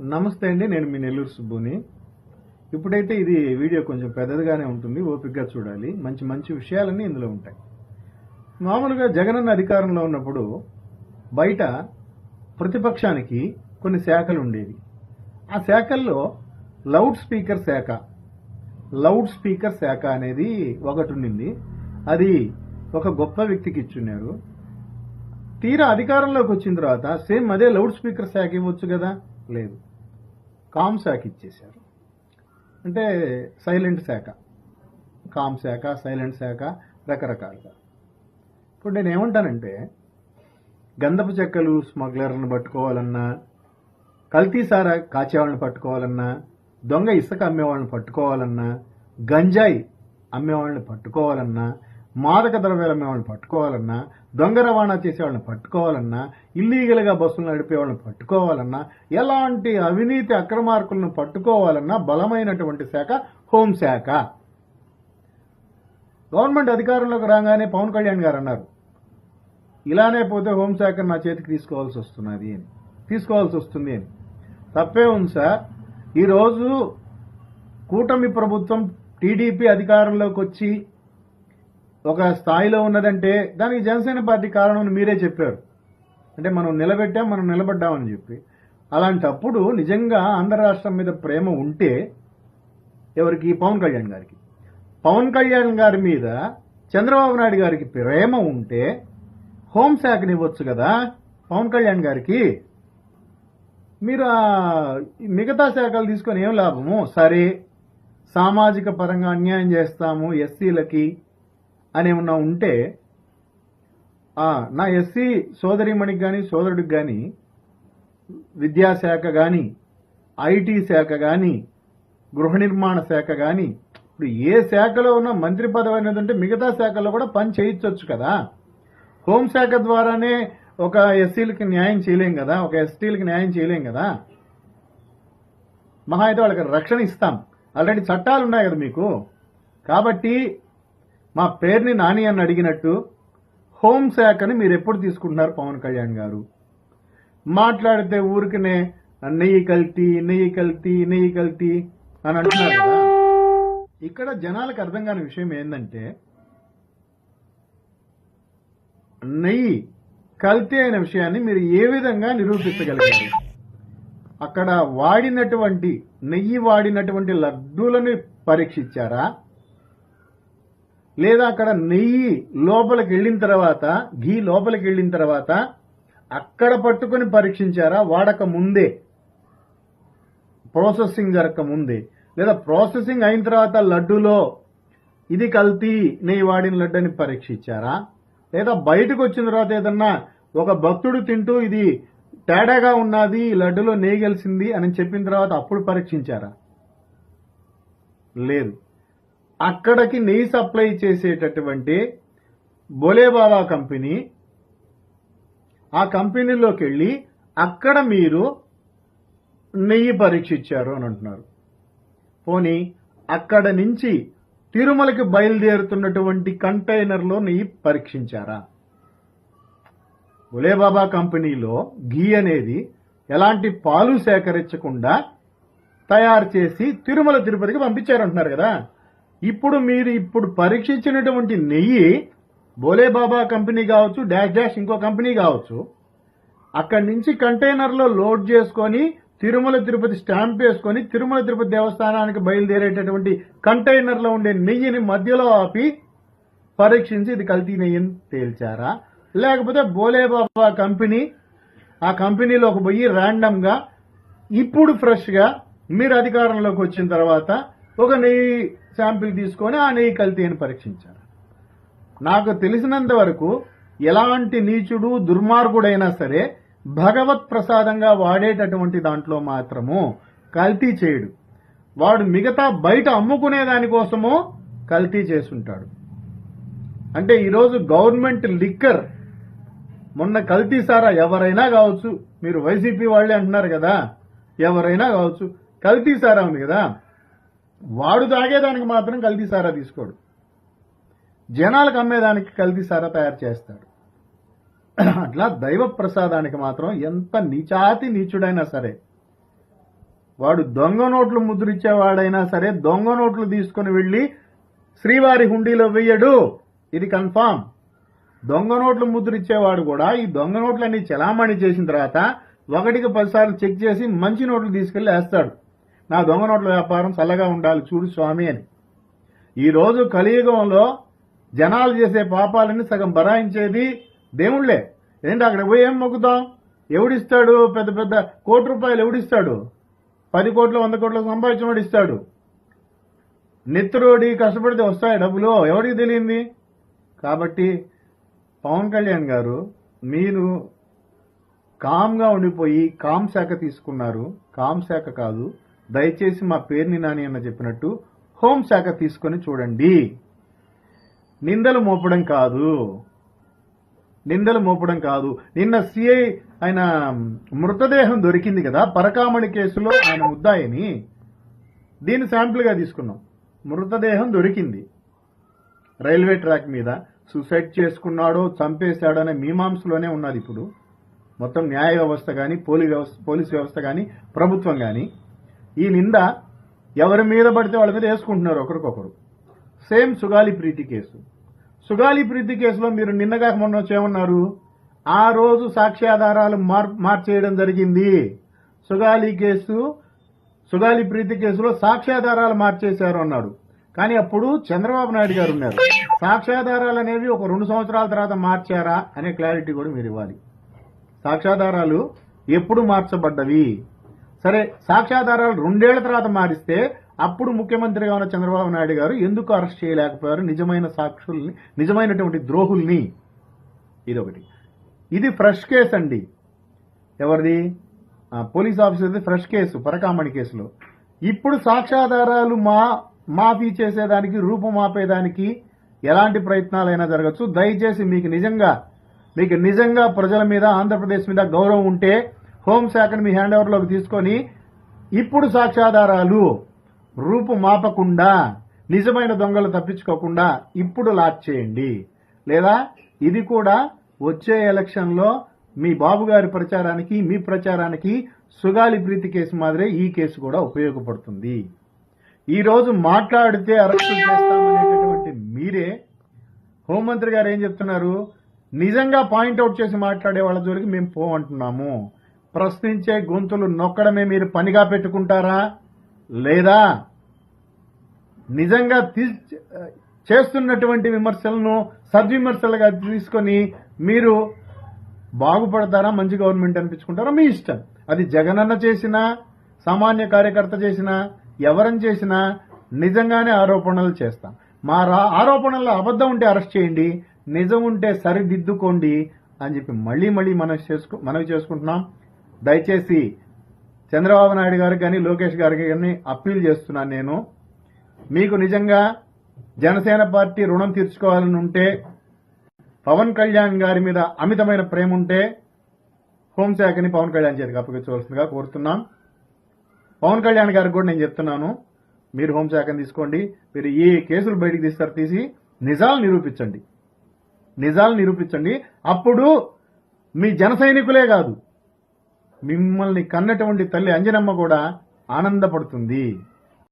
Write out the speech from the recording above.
నమస్తే అండి నేను మీ నెల్లూరు సుబ్బుని. ఇప్పుడైతే ఇది వీడియో కొంచెం పెద్దదిగానే ఉంటుంది ఓపికగా చూడాలి. మంచి మంచి విషయాలన్నీ ఇందులో ఉంటాయి. మామూలుగా జగనన్న అధికారంలో ఉన్నప్పుడు బయట ప్రతిపక్షానికి కొన్ని శాఖలు ఉండేవి. ఆ శాఖల్లో లౌడ్ స్పీకర్ శాఖ లౌడ్ స్పీకర్ శాఖ అనేది ఒకటి ఉండింది. అది ఒక గొప్ప వ్యక్తికి ఇచ్చున్నారు. తీరా అధికారంలోకి వచ్చిన తర్వాత సేమ్ అదే లౌడ్ స్పీకర్ శాఖ ఇవ్వచ్చు కదా? లేదు. కామ్ శాఖ ఇచ్చేశారు. అంటే సైలెంట్ శాఖ. కామ్ శాఖ సైలెంట్ శాఖ రకరకాలుగా. ఇప్పుడు నేను ఏమంటానంటే గంధపు చెక్కలు స్మగ్లర్లను పట్టుకోవాలన్నా కల్తీ సారా కాచేవాళ్ళని పట్టుకోవాలన్నా దొంగ ఇసుక అమ్మేవాళ్ళని పట్టుకోవాలన్నా గంజాయి అమ్మేవాళ్ళని పట్టుకోవాలన్నా మాదక ద్రవ్యాలు వాళ్ళని పట్టుకోవాలన్నా దొంగ రవాణా చేసే వాళ్ళని పట్టుకోవాలన్నా ఇల్లీగల్గా బస్సులు నడిపే వాళ్ళని పట్టుకోవాలన్నా ఎలాంటి అవినీతి అక్రమార్కులను పట్టుకోవాలన్నా బలమైనటువంటి శాఖ హోంశాఖ గవర్నమెంట్ అధికారంలోకి రాగానే పవన్ కళ్యాణ్ గారు అన్నారు ఇలానే పోతే హోంశాఖ నా చేతికి తీసుకోవాల్సి వస్తున్నది అని తీసుకోవాల్సి వస్తుంది అని. తప్పే ఉంది సార్. ఈరోజు కూటమి ప్రభుత్వం టీడీపీ అధికారంలోకి వచ్చి ఒక స్థాయిలో ఉన్నదంటే దానికి జనసేన పార్టీ కారణం అని మీరే చెప్పారు. అంటే మనం నిలబెట్టాం మనం నిలబడ్డామని చెప్పి. అలాంటప్పుడు నిజంగా ఆంధ్ర రాష్ట్రం మీద ప్రేమ ఉంటే ఎవరికి? పవన్ కళ్యాణ్ గారికి. పవన్ కళ్యాణ్ గారి మీద చంద్రబాబు నాయుడు గారికి ప్రేమ ఉంటే హోంశాఖని ఇవ్వచ్చు కదా పవన్ కళ్యాణ్ గారికి. మీరు మిగతా శాఖలు తీసుకొని ఏం లాభము? సరే సామాజిక పరంగా అన్యాయం చేస్తాము ఎస్సీలకి అని ఏమన్నా ఉంటే నా ఎస్సీ సోదరిమణికి కానీ సోదరుడికి కానీ విద్యాశాఖ కానీ ఐటీ శాఖ కానీ గృహ నిర్మాణ శాఖ కానీ ఇప్పుడు ఏ శాఖలో ఉన్న మంత్రి పదవి అనేది ఉంటే మిగతా శాఖలో కూడా పని చేయించవచ్చు కదా. హోంశాఖ ద్వారానే ఒక ఎస్సీలకి న్యాయం చేయలేం కదా ఒక ఎస్టీలకి న్యాయం చేయలేం కదా. మహా అయితే వాళ్ళకి రక్షణ ఇస్తాం. ఆల్రెడీ చట్టాలు ఉన్నాయి కదా మీకు. కాబట్టి మా పేరుని నాని అని అడిగినట్టు హోంశాఖని మీరు ఎప్పుడు తీసుకుంటున్నారు పవన్ కళ్యాణ్ గారు? మాట్లాడితే ఊరికనే నెయ్యి కల్తీ నెయ్యి కల్తీ నెయ్యి కల్తీ అని అంటున్నారు కదా. ఇక్కడ జనాలకు అర్థం కాని విషయం ఏంటంటే నెయ్యి కల్తీ అయిన విషయాన్ని మీరు ఏ విధంగా నిరూపించగలిగారు? అక్కడ వాడినటువంటి నెయ్యి వాడినటువంటి లడ్డూలను పరీక్షించారా? లేదా అక్కడ నెయ్యి లోపలికి వెళ్ళిన తర్వాత ఘీ లోపలికి వెళ్ళిన తర్వాత అక్కడ పట్టుకొని పరీక్షించారా? వాడక ముందే. ప్రాసెసింగ్ జరగక ముందే. లేదా ప్రాసెసింగ్ అయిన తర్వాత లడ్డూలో ఇది కల్తీ నెయ్యి వాడిన లడ్డు అని పరీక్షించారా? లేదా బయటకు వచ్చిన తర్వాత ఏదన్నా ఒక భక్తుడు తింటూ ఇది తేడాగా ఉన్నది ఈ లడ్డులో నెయ్యి కలిసింది అని చెప్పిన తర్వాత అప్పుడు పరీక్షించారా? లేదు. అక్కడికి నెయ్యి సప్లై చేసేటటువంటి బోలేబాబా కంపెనీ ఆ కంపెనీలోకి వెళ్ళి అక్కడ మీరు నెయ్యి పరీక్షించారు అని అంటున్నారు. పోనీ అక్కడ నుంచి తిరుమలకి బయలుదేరుతున్నటువంటి కంటైనర్లో నెయ్యి పరీక్షించారా? బులేబాబా కంపెనీలో ఘీ అనేది ఎలాంటి పాలు సేకరించకుండా తయారు చేసి తిరుమల తిరుపతికి పంపించారంటున్నారు కదా. ఇప్పుడు మీరు ఇప్పుడు పరీక్షించినటువంటి నెయ్యి బోలేబాబా కంపెనీ కావచ్చు డాష్ డాష్ ఇంకో కంపెనీ కావచ్చు అక్కడి నుంచి కంటైనర్లో లోడ్ చేసుకొని తిరుమల తిరుపతి స్టాంప్ వేసుకొని తిరుమల తిరుపతి దేవస్థానానికి బయలుదేరేటటువంటి కంటైనర్లో ఉండే నెయ్యిని మధ్యలో ఆపి పరీక్షించి ఇది కల్తీ నెయ్యిని తేల్చారా? లేకపోతే బోలేబాబా కంపెనీ ఆ కంపెనీలోకి పోయి ర్యాండమ్గా ఇప్పుడు ఫ్రెష్గా మీరు అధికారంలోకి వచ్చిన తర్వాత ఒక నెయ్యి శాంపిల్ తీసుకొని ఆ నెయ్యి కల్తీని పరీక్షించారు. నాకు తెలిసినంత వరకు ఎలాంటి నీచుడు దుర్మార్గుడైనా సరే భగవత్ ప్రసాదంగా వాడేటటువంటి దాంట్లో మాత్రము కల్తీ చేయడు. వాడు మిగతా బయట అమ్ముకునే దానికోసము కల్తీ చేసుంటాడు. అంటే ఈరోజు గవర్నమెంట్ లిక్కర్ మొన్న కల్తీ సారా ఎవరైనా కావచ్చు మీరు వైసీపీ వాళ్ళే అంటున్నారు కదా ఎవరైనా కావచ్చు కల్తీ సారా ఉంది కదా వాడు తాగేదానికి మాత్రం కల్తీ సారా తీసుకోడు. జనాలకు అమ్మేదానికి కల్తీ సారా తయారు చేస్తాడు. అట్లా దైవ ప్రసాదానికి మాత్రం ఎంత నీచాతి నీచుడైనా సరే వాడు దొంగ నోట్లు ముద్రిచ్చేవాడైనా సరే దొంగ నోట్లు తీసుకుని వెళ్ళి శ్రీవారి హుండీలో వెయ్యడు. ఇది కన్ఫామ్. దొంగ నోట్లు ముద్రిచ్చేవాడు కూడా ఈ దొంగ నోట్లన్నీ చలామణి చేసిన తర్వాత ఒకటికి పదిసార్లు చెక్ చేసి మంచి నోట్లు తీసుకెళ్ళి వేస్తాడు. నా దొంగ నోట్ల వ్యాపారం చల్లగా ఉండాలి చూడు స్వామి అని. ఈరోజు కలియుగంలో జనాలు చేసే పాపాలని సగం బరాయించేది దేవుళ్ళే. ఏంటి అక్కడ పోయి ఏం మొక్కుతాం? ఎవడిస్తాడు? పెద్ద పెద్ద కోటి రూపాయలు ఎవడిస్తాడు? పది కోట్లు వంద కోట్లు సంపాదించినవాడు ఇస్తాడు. నెత్తురోడి కష్టపడితే వస్తాయి డబ్బులు? ఎవరికి తెలియంది? కాబట్టి పవన్ కళ్యాణ్ గారు మీరు కామ్గా ఉండిపోయి కామ్ శాఖ తీసుకున్నారు. కామ్ శాఖ కాదు దయచేసి మా పేరుని నాని అన్న చెప్పినట్టు హోం శాఖ తీసుకొని చూడండి. నిందలు మోపడం కాదు. నిందలు మోపడం కాదు. నిన్న సిఐ ఆయన మృతదేహం దొరికింది కదా పరకామణి కేసులో ఆయన ముద్దాయని. దీన్ని శాంపుల్గా తీసుకున్నాం. మృతదేహం దొరికింది. రైల్వే ట్రాక్ మీద సూసైడ్ చేసుకున్నాడో చంపేశాడో అనే మీమాంసలోనే ఉన్నది ఇప్పుడు. మొత్తం న్యాయ వ్యవస్థ కానీ పోలీస్ వ్యవస్థ పోలీస్ వ్యవస్థ కానీ ప్రభుత్వం కానీ ఈ నింద ఎవరి మీద పడితే వాళ్ళ మీద వేసుకుంటున్నారు ఒకరికొకరు. సేమ్ సుగాలి ప్రీతి కేసు సుగాలి ప్రీతి కేసులో మీరు నిన్నగా మొన్న వచ్చేమన్నారు ఆ రోజు సాక్ష్యాధారాలు మార్ మార్చేయడం జరిగింది. సుగాలి కేసు సుగాలి ప్రీతి కేసులో సాక్ష్యాధారాలు మార్చేశారు అన్నారు. కానీ అప్పుడు చంద్రబాబు నాయుడు గారు ఉన్నారు. సాక్ష్యాధారాలు అనేవి ఒక రెండు సంవత్సరాల తర్వాత మార్చారా అనే క్లారిటీ కూడా మీరు ఇవ్వాలి. సాక్ష్యాధారాలు ఎప్పుడు మార్చబడ్డవి? సరే సాక్ష్యాధారాలు రెండేళ్ళ తర్వాత మారిస్తే అప్పుడు ముఖ్యమంత్రిగా ఉన్న చంద్రబాబు నాయుడు గారు ఎందుకు అరెస్ట్ చేయలేకపోయారు? నిజమైన సాక్షుల్ని నిజమైనటువంటి ద్రోహుల్ని. ఇదొకటి. ఇది ఫ్రెష్ కేసు అండి. ఎవరిది? పోలీస్ ఆఫీసర్ది ఫ్రెష్ కేసు పరకామణి కేసులో. ఇప్పుడు సాక్ష్యాధారాలు మా మాఫీ చేసేదానికి రూపుమాపేదానికి ఎలాంటి ప్రయత్నాలైనా జరగచ్చు. దయచేసి మీకు నిజంగా మీకు నిజంగా ప్రజల మీద ఆంధ్రప్రదేశ్ మీద గౌరవం ఉంటే హోంశాఖను మీ హ్యాండ్ ఓవర్లోకి తీసుకొని ఇప్పుడు సాక్ష్యాధారాలు రూపు మాపకుండా నిజమైన దొంగలు తప్పించుకోకుండా ఇప్పుడు లాక్ చేయండి. లేదా ఇది కూడా వచ్చే ఎలక్షన్లో మీ బాబు గారి ప్రచారానికి మీ ప్రచారానికి సుగాలి ప్రీతి కేసు మాదిరే ఈ కేసు కూడా ఉపయోగపడుతుంది. ఈరోజు మాట్లాడితే అరెస్ట్ చేస్తామనేటటువంటి మీరే హోంమంత్రి గారు ఏం చెప్తున్నారు? నిజంగా పాయింట్అవుట్ చేసి మాట్లాడే వాళ్ళ జోలికి మేము పోమంటున్నాము. ప్రశ్నించే గొంతులు నొక్కడమే మీరు పనిగా పెట్టుకుంటారా? లేదా నిజంగా తీ- చేస్తున్నటువంటి విమర్శలను సద్విమర్శలుగా తీసుకొని మీరు బాగుపడతారా? మంచి గవర్నమెంట్ అనిపించుకుంటారా? మీ ఇష్టం. అది జగనన్న చేసినా సామాన్య కార్యకర్త చేసినా ఎవరని చేసినా నిజంగానే ఆరోపణలు చేస్తాం. మా రా- ఆరోపణల్లో అబద్ధం ఉంటే అరెస్ట్ చేయండి నిజం ఉంటే సరిదిద్దుకోండి అని చెప్పి మళ్ళీ మళ్ళీ మనం చేసుకు మనవి చేసుకుంటున్నాం. దయచేసి చంద్రబాబు నాయుడు గారికి కానీ లోకేష్ గారికి కానీ అప్పీల్ చేస్తున్నాను నేను. మీకు నిజంగా జనసేన పార్టీ రుణం తీర్చుకోవాలని ఉంటే పవన్ కళ్యాణ్ గారి మీద అమితమైన ప్రేమ ఉంటే హోంశాఖని పవన్ కళ్యాణ్ చేతికి అప్పగించవలసిందిగా కోరుతున్నాం. పవన్ కళ్యాణ్ గారికి కూడా నేను చెప్తున్నాను మీరు హోంశాఖని తీసుకోండి మీరు ఏ కేసులు బయటికి తీస్తారు తీసి నిజాలు నిరూపించండి. నిజాలు నిరూపించండి. అప్పుడు మీ జన సైనికులే కాదు మిమ్మల్ని కన్నటువంటి తల్లి అంజనమ్మ కూడా ఆనందపడుతుంది.